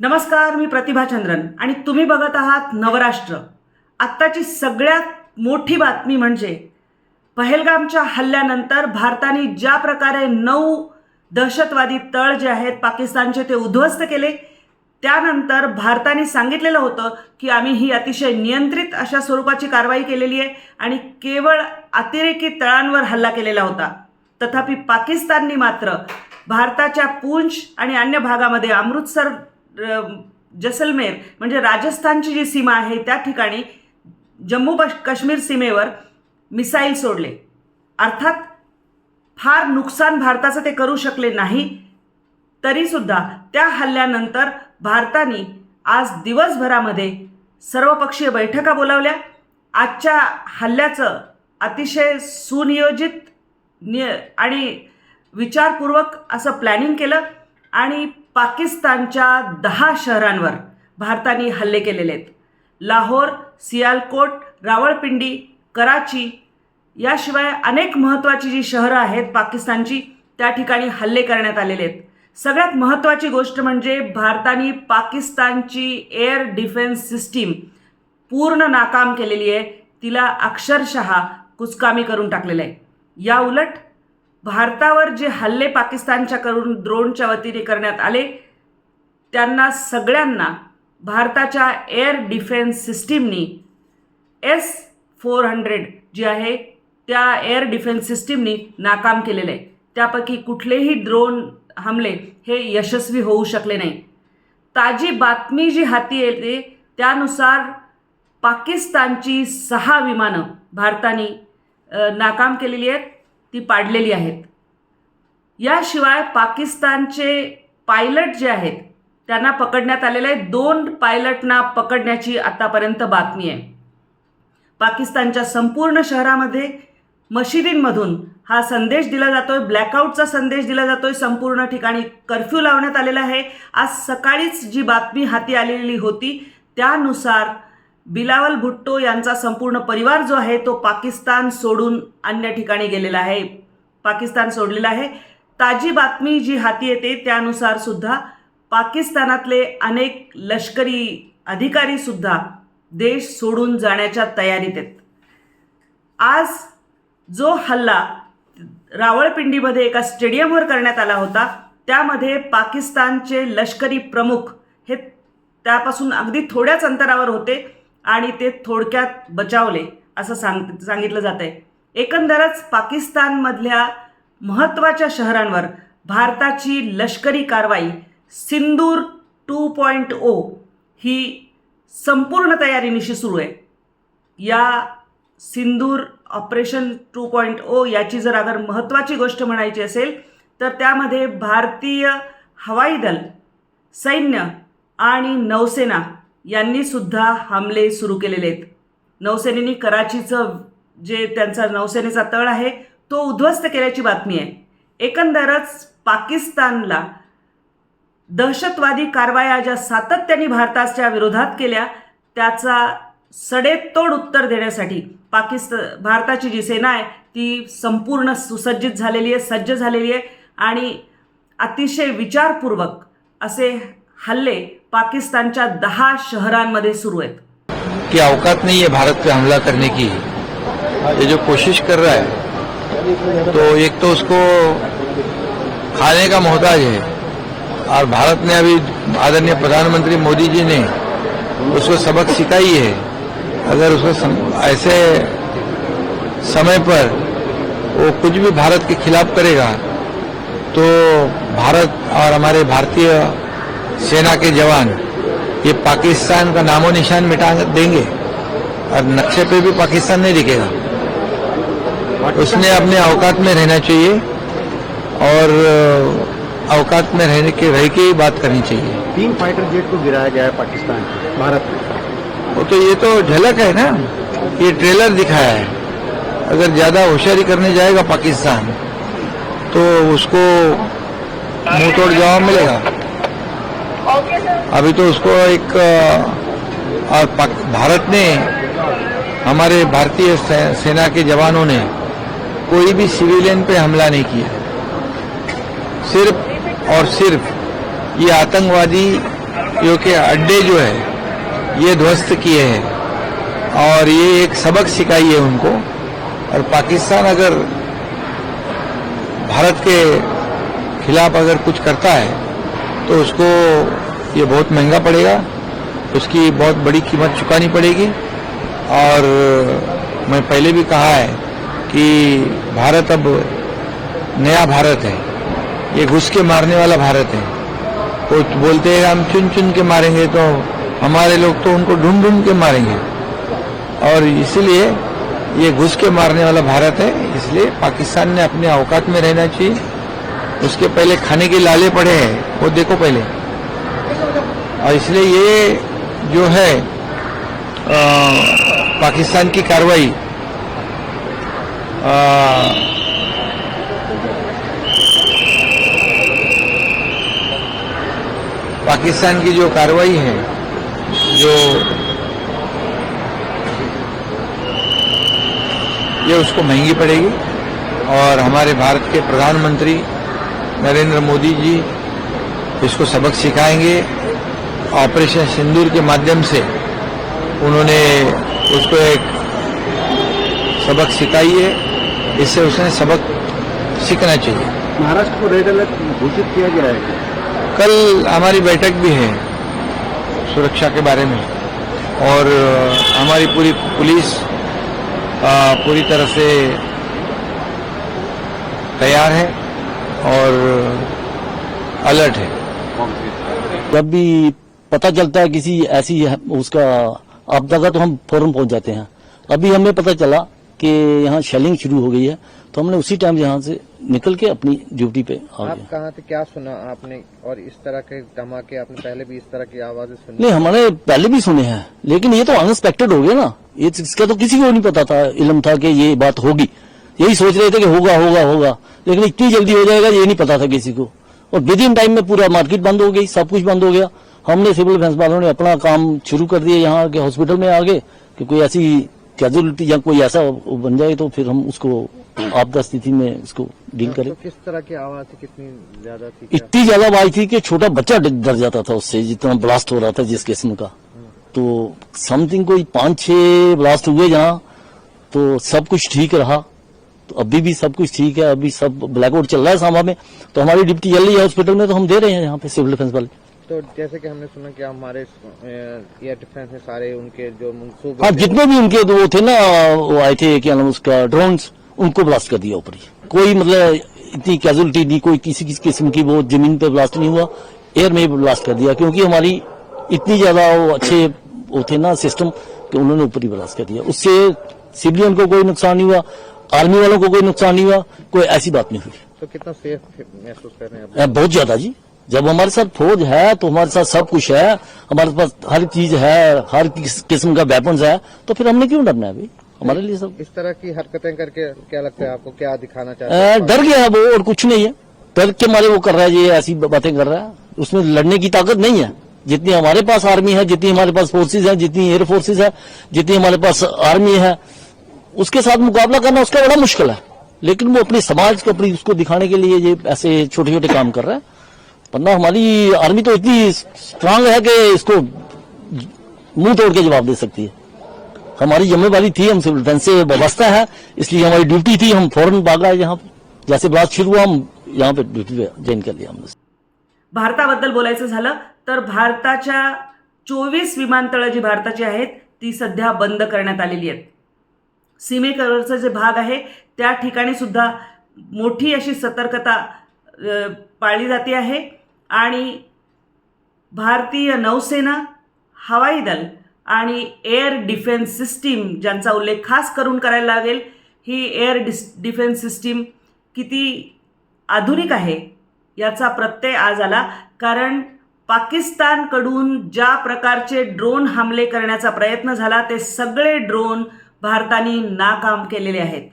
नमस्कार मी प्रतिभा चंद्रन आणि तुम्ही बघत आहात नवराष्ट्र. आत्ताची सगळ्यात मोठी बातमी म्हणजे पहलगामच्या हल्ल्यानंतर भारताने ज्या प्रकारे नऊ दहशतवादी तळ जे आहेत पाकिस्तानचे ते उद्ध्वस्त केले त्यानंतर भारताने सांगितलेलं होतं की आम्ही ही अतिशय नियंत्रित अशा स्वरूपाची कारवाई केलेली आहे आणि केवळ अतिरेकी तळांवर हल्ला केलेला होता. तथापि पाकिस्तानने मात्र भारताच्या पूंछ आणि अन्य भागामध्ये अमृतसर जसलमेर म्हणजे राजस्थानची जी सीमा आहे त्या ठिकाणी जम्मू काश्मीर सीमेवर मिसाईल सोडले. अर्थात फार नुकसान भारताचं ते करू शकले नाही. तरीसुद्धा त्या हल्ल्यानंतर भारताने आज दिवसभरामध्ये सर्वपक्षीय बैठका बोलावल्या. आजच्या हल्ल्याचं अतिशय सुनियोजित निय आणि विचारपूर्वक असं प्लॅनिंग केलं. आणि पाकिस्तानच्या दहा शहरांवर भारताने हल्ले केलेले आहेत. लाहोर सियालकोट रावळपिंडी कराची याशिवाय अनेक महत्त्वाची जी शहरं आहेत पाकिस्तानची त्या ठिकाणी हल्ले करण्यात आलेले आहेत. सगळ्यात महत्त्वाची गोष्ट म्हणजे भारताने पाकिस्तानची एअर डिफेन्स सिस्टीम पूर्ण नाकाम केलेली आहे. तिला अक्षरशः कुचकामी करून टाकलेलं आहे. या उलट भारतावर जे हल्ले पाकिस्तानच्या करून ड्रोनच्या वतीने करण्यात आले त्यांना सगळ्यांना भारताच्या एअर डिफेन्स सिस्टीमनी एस फोर हंड्रेड जी आहे त्या एअर डिफेन्स सिस्टीमनी नाकाम केलेलं आहे. त्यापैकी कुठलेही ड्रोन हमले हे यशस्वी होऊ शकले नाही. ताजी बातमी जी हाती येते त्यानुसार पाकिस्तानची सहा विमानं भारताने नाकाम केलेली आहेत. ती पाडलेली आहेत. याशिवाय पाकिस्तानचे पायलट जे आहेत त्यांना पकडण्यात आलेले आहे. दोन पायलटना पकडण्याची आतापर्यंत बातमी आहे. पाकिस्तानच्या संपूर्ण शहरामध्ये मशिदींमधून हा संदेश दिला जातोय. ब्लॅकआउटचा संदेश दिला जातोय. संपूर्ण ठिकाणी कर्फ्यू लावण्यात आलेला आहे. आज सकाळीच जी बातमी हाती आलेली होती त्यानुसार बिलावल भुट्टो यांचा संपूर्ण परिवार जो आहे तो पाकिस्तान सोडून अन्य ठिकाणी गेलेला आहे. पाकिस्तान सोडलेला आहे. ताजी बातमी जी हाती येते त्यानुसार सुद्धा पाकिस्तानातले अनेक लष्करी अधिकारी सुद्धा देश सोडून जाण्याच्या तयारीत आहेत. आज जो हल्ला रावळपिंडीमध्ये एका स्टेडियमवर करण्यात आला होता त्यामध्ये पाकिस्तानचे लष्करी प्रमुख हे त्यापासून अगदी थोड्याच अंतरावर होते. आणि ते थोडक्यात बचावले असं सांग सांगितलं जात आहे एकंदरच पाकिस्तानमधल्या महत्त्वाच्या शहरांवर भारताची लष्करी कारवाई सिंदूर टू पॉईंट ओ ही संपूर्ण तयारीनिशी सुरू आहे. या Sindoor operation two point O याची जर अगर महत्त्वाची गोष्ट म्हणायची असेल तर त्यामध्ये भारतीय हवाई दल सैन्य आणि नौसेना यांनी सुद्धा हमले सुरू केलेले आहेत. नौसेनेनी कराचीचं जे त्यांचा नौसेनेचा तळ आहे तो उद्ध्वस्त केल्याची बातमी आहे. एकंदरच पाकिस्तानला दहशतवादी कारवाया ज्या सातत्याने भारताच्या विरोधात केल्या त्याचा सडेतोड उत्तर देण्यासाठी पाकिस्तान भारताची जी सेना आहे ती संपूर्ण सुसज्जित झालेली आहे सज्ज झालेली आहे आणि अतिशय विचारपूर्वक असे हल्ले पाकिस्तानच्या दहा शहरांमध्ये सुरू आहेत. की अवकात नहीं है भारत पे हमला करने की. ये जो कोशिश कर रहा है तो एक तो उसको खाने का मोहताज है. और भारत ने अभी आदरणीय प्रधानमंत्री मोदी जी ने उसको सबक सिखाई है. अगर उसको सम, ऐसे समय पर वो कुछ भी भारत के खिलाफ करेगा तो भारत और हमारे भारतीय सेना के जवान ये पाकिस्तान का नामो निशान मिटा देंगे और नक्शे पे भी पाकिस्तान नहीं दिखेगा। उसने अपने अवकात में रहना चाहिए और अवकात में रहने के रह के ही बात करनी चाहिए। तीन फाइटर जेट को गिराया गया है पाकिस्तान भारत वो तो ये तो झलक है ना ये ट्रेलर दिखाया है। अगर ज़्यादा होशियारी करने जाएगा पाकिस्तान तो उसको मुँह तोड़ जवाब मिलेगा। अभी तो उसको एक और भारत ने, हमारे भारतीय सेना के जवानों ने कोई भी सिविलियन पे हमला नहीं किया। सिर्फ़ और सिर्फ़ ये आतंकवादी के अड्डे जो है, ये ध्वस्त किए हैं। और ये एक सबक सिखाई है उनको। और पाकिस्तान अगर भारत के खिलाफ अगर कुछ करता है तो उसको ये बहुत महँगा पड़ेगा। उसकी बहुत बड़ी कीमत चुकानी पड़ेगी। और मैं पहले भी कहा है कि भारत अब नया भारत है। ये घुस के मारने वाला भारत है। वो बोलते हैं, हम चुन चुन के मारेंगे तो हमारे लोग तो उनको ढूंढ ढूंढ के मारेंगे। और इसलिए ये घुस के मारने वाला भारत है। इसलिए पाकिस्तान ने अपने अवकात में रहना चाहिए। उसके पहले खाने के लाले पड़े हैं। वो देखो पहले। और इसलिए ये जो है अ, पाकिस्तान की कार्रवाई पाकिस्तान की जो कार्रवाई है जो ये उसको महँगी पड़ेगी। और हमारे भारत के प्रधानमंत्री नरेंद्र मोदी जी इसको सबक सिखाएँगे। ऑपरेशन सिंदूर के माध्यम से उन्होंने उसको एक सबक सिखाई है। इससे उसने सबक सीखना चाहिए। महाराष्ट्र को रेड अलर्ट घोषित किया गया है। कल हमारी बैठक भी है सुरक्षा के बारे में और हमारी पूरी पुलिस पूरी तरह से तैयार है और अलर्ट है। जब भी पता चलता है किसी ऐसी उसका आपदा का तो हम फ़ौरन पहुँच जाते हैं। अभी हमें पता चला कि यहाँ शेलिंग शुरू हो गई है तो हमने उसी टाइम यहाँ से निकल के अपनी ड्यूटी पे आ आप कहाँ थे क्या सुना आपने? और इस तरह के धमाके आपने पहले भी इस तरह की आवाज़ें सुनी? नहीं हमारे पहले भी सुने हैं लेकिन ये तो अनएक्सपेक्टेड हो गया ना। ये इसका तो किसी को नहीं पता था इलम था कि ये बात होगी। यही सोच रहे थे कि होगा होगा होगा लेकिन इतनी जल्दी हो जाएगा ये नहीं पता था किसी को। और विद इन टाइम में पूरा मार्केट बंद हो गई सब कुछ बंद हो गया। हमने सिविल डिफेंस वालों ने अपना काम शुरू कर दिया यहाँ के हॉस्पिटल में आगे कि कोई ऐसी कैजुअलिटी या कोई ऐसा बन जाए तो फिर हम उसको आपदा स्थिति में इसको डील करें। तो किस तरह की आवाज़ थी? कितनी ज़्यादा थी इतनी ज़्यादा आवाज़ थी कि छोटा बच्चा डर जाता था उससे जितना ब्लास्ट हो रहा था जिस किस्म का। तो समथिंग कोई पाँच छह ब्लास्ट हुए जहाँ तो सब कुछ ठीक रहा। तो अभी भी सब कुछ ठीक है अभी सब ब्लैकआउट चल रहा है सांबा में तो हमारी ड्यूटी चल रही है हॉस्पिटल में तो हम दे रहे हैं यहाँ पे सिविल डिफेंस वाले। तो जैसे कि हमने सुना कि हमारे एयर डिफेंस में सारे उनके जो मंसूबे हाँ जितने भी उनके वो थे ना वो आए थे क्या नाम उसका ड्रोन उनको ब्लास्ट कर दिया ऊपर। ही कोई मतलब इतनी कैजुअलिटी नहीं कोई किसी किसी किस्म की वो ज़मीन पर ब्लास्ट नहीं हुआ। एयर में ब्लास्ट कर दिया क्योंकि हमारी इतनी ज़्यादा वो अच्छे वो थे ना सिस्टम कि उन्होंने ऊपर ही ब्लास्ट कर दिया। उससे सिविलियन को कोई नुकसान नहीं हुआ आर्मी वालों को कोई नुकसान नहीं हुआ कोई ऐसी बात नहीं हुई। तो कितना सेफ़ महसूस कर रहे हैं बहुत ज़्यादा जी। जब हमारे साथ फौज है तो हमारे साथ सब कुछ है। हमारे पास हर चीज़ है हर किस्म का वेपन है। तो फिर हमने क्यों डरना है भाई हमारे लिए सब इस तरह की हरकतें करके क्या लगता है आपको? क्या दिखाना चाहते हैं? डर गया है वो और कुछ नहीं है। डर के मारे वो कर रहा है ये ऐसी बातें कर रहा है। उसमें लड़ने की ताकत नहीं है। जितनी हमारे पास आर्मी है जितनी हमारे पास फोर्सेज है जितनी एयर फोर्सेज है जितनी हमारे पास आर्मी है उसके साथ मुकाबला करना उसका बड़ा मुश्किल है। लेकिन वो अपने समाज को अपनी उसको दिखाने के लिए ये ऐसे छोटे छोटे काम कर रहा है। वरना हमारी आर्मी तो इतनी स्ट्रांग है कि इसको मुंह तोड़ के जवाब दे सकती है। हमारी जिम्मेवारी थी हम सिविल डिफेंस से वाबस्ता है इसलिए हमारी ड्यूटी थी हम फौरन भाग आए यहाँ जैसे ब्लास्ट शुरू हुआ हम यहाँ पे ड्यूटी ज्वाइन कर लिया हमने। भारताबद्दल बोलायचं झालं तर भारताच्या चोवीस विमानतळं जी भारताची आहेत ती सध्या बंद करण्यात आलेली आहेत. सीमेकरचं जे भाग आहे त्या ठिकाणी सुद्धा मोठी अशी सतर्कता पाळली जाते आहे. आणि भारतीय नौसेना हवाई दल आणि एअर डिफेन्स सिस्टीम ज्यांचा उल्लेख खास करून करायला लागेल ही एअर डिस डिफेन्स सिस्टीम किती आधुनिक आहे याचा प्रत्यय आज आला. कारण पाकिस्तानकडून ज्या प्रकारचे ड्रोन हमले करण्याचा प्रयत्न झाला ते सगळे ड्रोन भारताने नाकाम केलेले आहेत.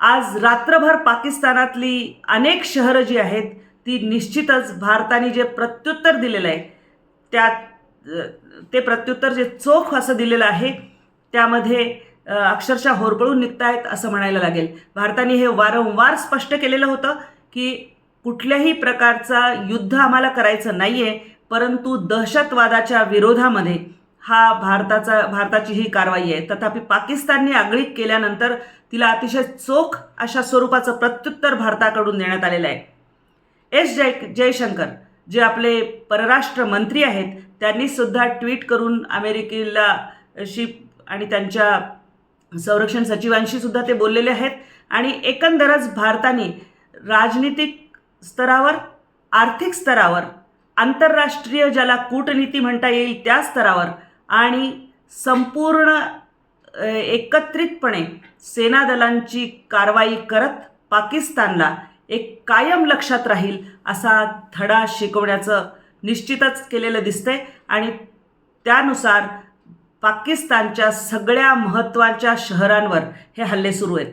आज रात्रभर पाकिस्तानातली अनेक शहरं जी आहेत ती निश्चितच भारताने जे प्रत्युत्तर दिलेलं आहे त्यात ते प्रत्युत्तर जे चोख असं दिलेलं आहे त्यामध्ये अक्षरशः होरपळून निघतायत असं म्हणायला लागेल. भारताने हे वारंवार स्पष्ट केलेलं होतं की कुठल्याही प्रकारचा युद्ध आम्हाला करायचं नाही आहे परंतु दहशतवादाच्या विरोधामध्ये हा भारताचा भारताची ही कारवाई आहे. तथापि पाकिस्तानने आगळीक केल्यानंतर तिला अतिशय चोख अशा स्वरूपाचं प्रत्युत्तर भारताकडून देण्यात आलेलं आहे. एस जय जयशंकर जे आपले परराष्ट्र मंत्री आहेत त्यांनी सुद्धा ट्विट करून अमेरिकेला शी आणि त्यांच्या संरक्षण सचिवांशी सुद्धा ते बोललेले आहेत. आणि एकंदरच भारताने राजनीतिक स्तरावर आर्थिक स्तरावर आंतरराष्ट्रीय ज्याला कूटनीती म्हणता येईल त्या स्तरावर आणि संपूर्ण एकत्रितपणे सेनादलांची कारवाई करत पाकिस्तानला एक कायम लक्षात राहील असा धडा शिकवण्याचं निश्चितच केलेलं दिसतंय. आणि त्यानुसार पाकिस्तानच्या सगळ्या महत्त्वाच्या शहरांवर हे हल्ले सुरू आहेत.